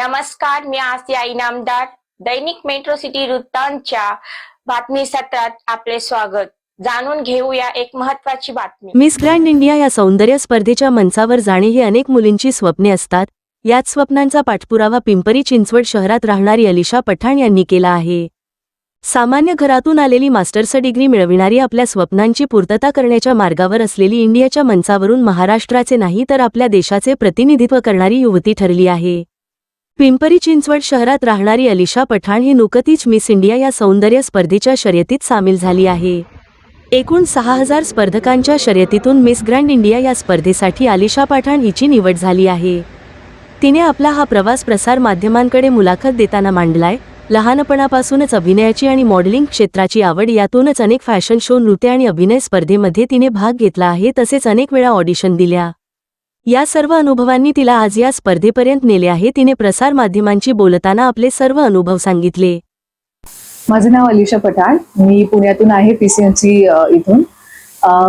नमस्कार मी आसिया इनामदार दैनिक metro city वृत्तांतच्या बातमी सत्रात आपले स्वागत. जाणून घेऊया एक महत्वाची बातमी. मिस ग्रँड इंडिया या सौंदर्य स्पर्धेच्या मंचावर जाणे ही अनेक मुलींची स्वप्ने असतात. याच स्वप्नांचा पाठपुरावा पिंपरी चिंचवड शहरात राहणारी अलिशा पठाण यांनी केला आहे. सामान्य घरातून आलेली मास्टर्स डिग्री मिळविणारी आपल्या स्वप्नांची पूर्तता करण्याच्या मार्गावर असलेली इंडियाच्या मंचावरून महाराष्ट्राचे नाही तर आपल्या देशाचे प्रतिनिधित्व करणारी युवती ठरली आहे. पिंपरी चिंचवड शहरात राहणारी अलिशा पठाण ही नुकतीच मिस इंडिया या सौंदर्य स्पर्धेच्या शर्यतीत सामील झाली आहे. एकूण सहा हजार स्पर्धकांच्या शर्यतीतून मिस ग्रँड इंडिया या स्पर्धेसाठी अलिशा पठाण हिची निवड झाली आहे. तिने आपला हा प्रवास प्रसार माध्यमांकडे मुलाखत देताना मांडलाय लहानपणापासूनच अभिनयाची आणि मॉडेलिंग क्षेत्राची आवड यातूनच अनेक फॅशन शो नृत्य आणि अभिनय स्पर्धेमध्ये तिने भाग घेतला आहे तसेच अनेक वेळा ऑडिशन दिल्या. या सर्व अनुभवांनी तिला आज या स्पर्धेपर्यंत नेले आहे. तिने प्रसार माध्यमांची बोलताना आपले सर्व अनुभव सांगितले. माझं नाव अलिशा पठाण. मी पुण्यातून आहे पी सी इथून.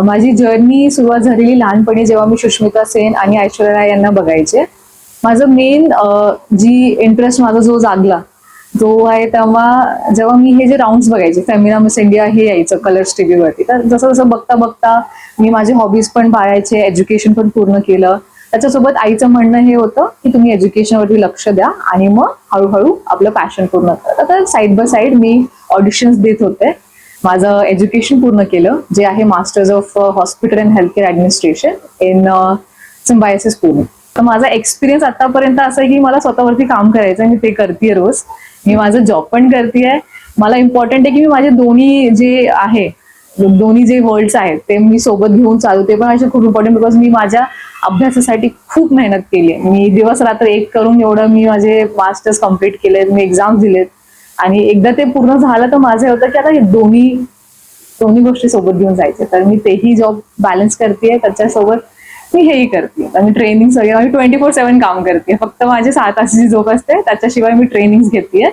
माझी जर्नी सुरुवात झालेली लहानपणी जेव्हा मी सुष्मिता सेन आणि ऐश्वर्या राय यांना बघायचे. माझं मेन जी इंटरेस्ट माझा जो जागला जो आहे तेव्हा जेव्हा मी हे जे राऊंड बघायचे फेमिना मिस इंडिया हे यायचं कलर्स टीव्हीवरती तर जसं जसं बघता बघता मी माझे हॉबीज पण पाळायचे एज्युकेशन पण पूर्ण केलं. त्याच्यासोबत आईचं म्हणणं हे होतं की तुम्ही एज्युकेशनवरती लक्ष द्या आणि मग हळूहळू आपलं पॅशन पूर्ण करा. तर साईड बाय साईड मी ऑडिशन्स देत होते. माझं एज्युकेशन पूर्ण केलं जे आहे masters of hospital and health care administration in Symbiosis Pune तर माझा एक्सपिरियन्स आतापर्यंत असं आहे की मला स्वतःवरती काम करायचं मी ते करते रोज. मी माझं जॉब पण करते मला इम्पॉर्टंट आहे की मी माझे दोन्ही जे आहे दोन्ही जे वर्ल्ड्स आहेत ते मी सोबत घेऊन चालू ते पण असे खूप इम्पॉर्टंट बिकॉज मी माझ्या अभ्यासासाठी खूप मेहनत केली आहे मी दिवस रात्र एक करून एवढं मी माझे मास्टर्स कंप्लीट केलेत मी एक्झाम्स दिलेत. आणि एकदा ते पूर्ण झालं तर माझं हे होतं की आता हे दोन्ही दोन्ही गोष्टी सोबत घेऊन जायचे. तर मी तेही जॉब बॅलन्स करते त्याच्यासोबत मी हेही करते. आणि मी ट्रेनिंग वगैरे मी ट्वेंटी फोर सेव्हन काम करते. फक्त माझे सात तासाची झोप असते. त्याच्याशिवाय मी ट्रेनिंग घेते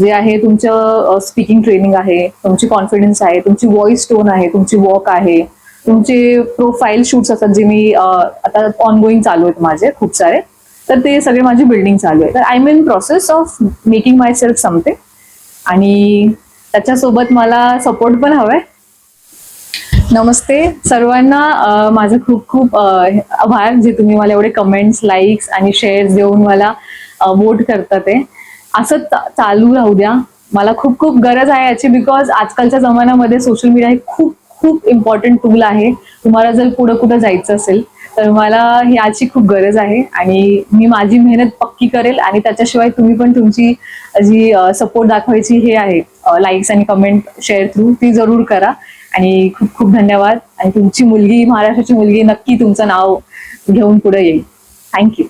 जे आहे तुमचं स्पीकिंग ट्रेनिंग आहे तुमची कॉन्फिडन्स आहे तुमची व्हॉइस टोन आहे तुमची वॉक आहे तुमचे प्रोफाईल शूट्स असतात जे मी आता ऑनगोईंग चालू आहेत माझे खूप सारे. तर ते सगळे माझी बिल्डिंग चालू आहे. तर I am in process of making myself something आणि त्याच्यासोबत मला सपोर्ट पण हवाय. नमस्ते. सर्वांना माझं खूप खूप आभार जे तुम्ही मला एवढे कमेंट्स लाईक्स आणि शेअर्स देऊन मला वोट करता ते. असं चालू राहू द्या. मला खूप खूप गरज आहे याची बिकॉज आजकालच्या जमान्यामध्ये सोशल मीडिया हे खूप खूप इम्पॉर्टंट टूल आहे. तुम्हाला जर पुढं कुठं जायचं असेल तर मला याची खूप गरज आहे आणि मी माझी मेहनत पक्की करेल आणि त्याच्याशिवाय तुम्ही पण तुमची जी सपोर्ट दाखवायची हे आहे. लाईक्स आणि कमेंट शेअर थ्रू ती जरूर करा. आणि खूप खूप धन्यवाद. आणि तुमची मुलगी महाराष्ट्राची मुलगी नक्की तुमचं नाव घेऊन पुढे येईल. थँक्यू